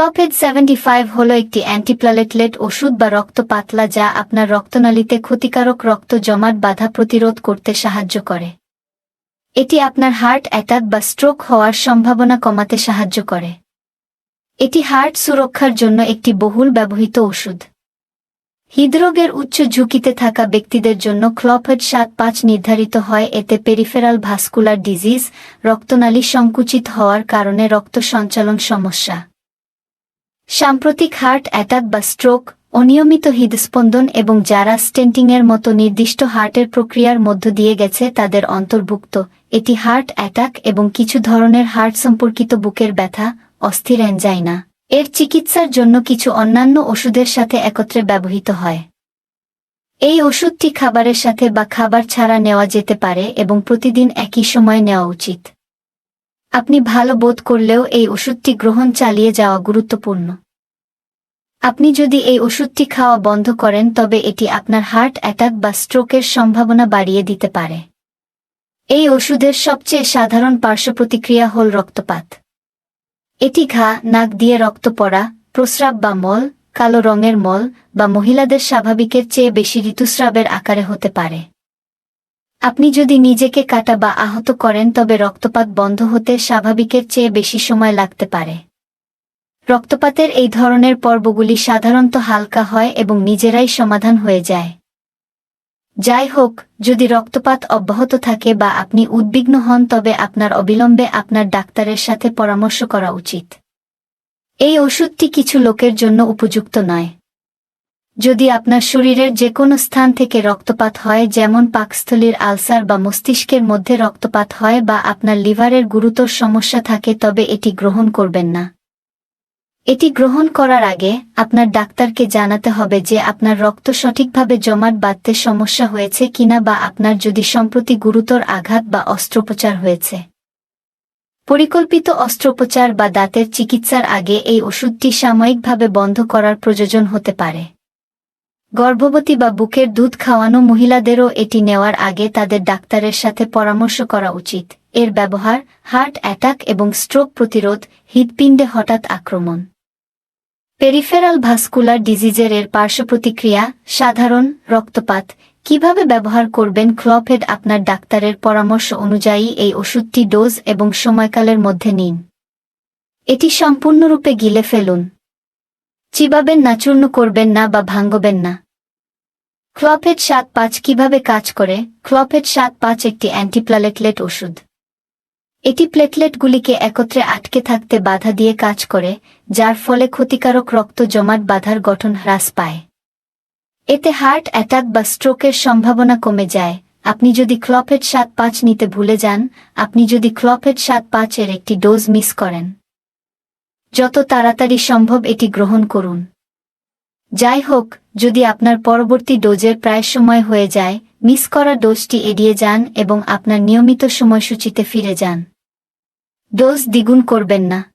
ক্লপেড seventy five হল একটি অ্যান্টিপ্লালেটলেট ওষুধ বা রক্ত পাতলা যা আপনার রক্তনালীতে ক্ষতিকারক রক্ত জমাট বাধা প্রতিরোধ করতে সাহায্য করে। এটি আপনার হার্ট অ্যাটাক বা স্ট্রোক হওয়ার সম্ভাবনা কমাতে সাহায্য করে। এটি হার্ট সুরক্ষার জন্য একটি বহুল ব্যবহৃত ওষুধ। হৃদরোগের উচ্চ ঝুঁকিতে থাকা ব্যক্তিদের জন্য ক্লপেড সাত পাঁচ নির্ধারিত হয়, এতে পেরিফেরাল ভাস্কুলার ডিজিজ রক্তনালী সংকুচিত হওয়ার কারণে রক্ত সঞ্চালন সমস্যা। সাম্প্রতিক হার্ট অ্যাটাক বা স্ট্রোক, অনিয়মিত হৃদস্পন্দন এবং যারা স্টেন্টিংয়ের মতো নির্দিষ্ট হার্টের প্রক্রিয়ার মধ্য দিয়ে গেছে তাদের অন্তর্ভুক্ত। এটি হার্ট অ্যাটাক এবং কিছু ধরনের হার্ট সম্পর্কিত বুকের ব্যথা, অস্থির অ্যাঞ্জাইনা এর চিকিৎসার জন্য কিছু অন্যান্য ওষুধের সাথে একত্রে ব্যবহৃত হয়। এই ওষুধটি খাবারের সাথে বা খাবার ছাড়া নেওয়া যেতে পারে এবং প্রতিদিন একই সময় নেওয়া উচিত। আপনি ভালো বোধ করলেও এই ওষুধটি গ্রহণ চালিয়ে যাওয়া গুরুত্বপূর্ণ। আপনি যদি এই ওষুধটি খাওয়া বন্ধ করেন, তবে এটি আপনার হার্ট অ্যাটাক বা স্ট্রোকের সম্ভাবনা বাড়িয়ে দিতে পারে। এই ওষুধের সবচেয়ে সাধারণ পার্শ্বপ্রতিক্রিয়া হল রক্তপাত। এটি ঘা, নাক দিয়ে রক্ত পড়া, প্রস্রাব বা মল, কালো রঙের মল বা মহিলাদের স্বাভাবিকের চেয়ে বেশি ঋতুস্রাবের আকারে হতে পারে। আপনি যদি নিজেকে কাটা বা আহত করেন, তবে রক্তপাত বন্ধ হতে স্বাভাবিকের চেয়ে বেশি সময় লাগতে পারে। রক্তপাতের এই ধরনের পর্বগুলি সাধারণত হালকা হয় এবং নিজেরাই সমাধান হয়ে যায়। যাই হোক, যদি রক্তপাত অব্যাহত থাকে বা আপনি উদ্বিগ্ন হন, তবে আপনার অবিলম্বে আপনার ডাক্তারের সাথে পরামর্শ করা উচিত। এই ওষুধটি কিছু লোকের জন্য উপযুক্ত নয়। যদি আপনার শরীরের যে কোনো স্থান থেকে রক্তপাত হয়, যেমন পাকস্থলীর আলসার বা মস্তিষ্কের মধ্যে রক্তপাত হয় বা আপনার লিভারের গুরুতর সমস্যা থাকে, তবে এটি গ্রহণ করবেন না। এটি গ্রহণ করার আগে আপনার ডাক্তারকে জানাতে হবে যে আপনার রক্ত সঠিকভাবে জমাট বাঁধতে সমস্যা হয়েছে কিনা বা আপনার যদি সম্প্রতি গুরুতর আঘাত বা অস্ত্রোপচার হয়েছে। পরিকল্পিত অস্ত্রোপচার বা দাঁতের চিকিৎসার আগে এই ওষুধটি সাময়িকভাবে বন্ধ করার প্রয়োজন হতে পারে। গর্ভবতী বা বুকের দুধ খাওয়ানো মহিলাদেরও এটি নেওয়ার আগে তাদের ডাক্তারের সাথে পরামর্শ করা উচিত। এর ব্যবহার, হার্ট অ্যাটাক এবং স্ট্রোক প্রতিরোধ হৃদপিণ্ডে হঠাৎ আক্রমণ। পেরিফেরাল ভাস্কুলার ডিজিজের এর পার্শ্বপ্রতিক্রিয়া সাধারণ রক্তপাত, কীভাবে ব্যবহার করবেন ক্লপেড আপনার ডাক্তারের পরামর্শ অনুযায়ী এই ওষুধটি ডোজ এবং সময়কালের মধ্যে নিন। এটি সম্পূর্ণরূপে গিলে ফেলুন। চিবাবেন না, চূর্ণ করবেন না বা ভাঙ্গবেন না। ক্লপেড সাত পাঁচ কীভাবে কাজ করে? ক্লপেড সাত পাঁচ একটি অ্যান্টিপ্লালেটলেট ওষুধ। এটি প্লেটলেটগুলিকে একত্রে আটকে থাকতে বাধা দিয়ে কাজ করে, যার ফলে ক্ষতিকারক রক্ত জমাট বাধার গঠন হ্রাস পায়। এতে হার্ট অ্যাটাক বা স্ট্রোকের সম্ভাবনা কমে যায়। আপনি যদি ক্লপেড সাত পাঁচ নিতে ভুলে যান, আপনি যদি ক্লপেড সাত পাঁচ এর একটি ডোজ মিস করেন। যত তাড়াতাড়ি সম্ভব এটি গ্রহণ করুন। যাই হোক, যদি আপনার পরবর্তী ডোজের প্রায় সময় হয়ে যায় মিস করা ডোজটি এড়িয়ে যান এবং আপনার নিয়মিত সময়সূচিতে ফিরে যান। ডোজ দ্বিগুণ করবেন না।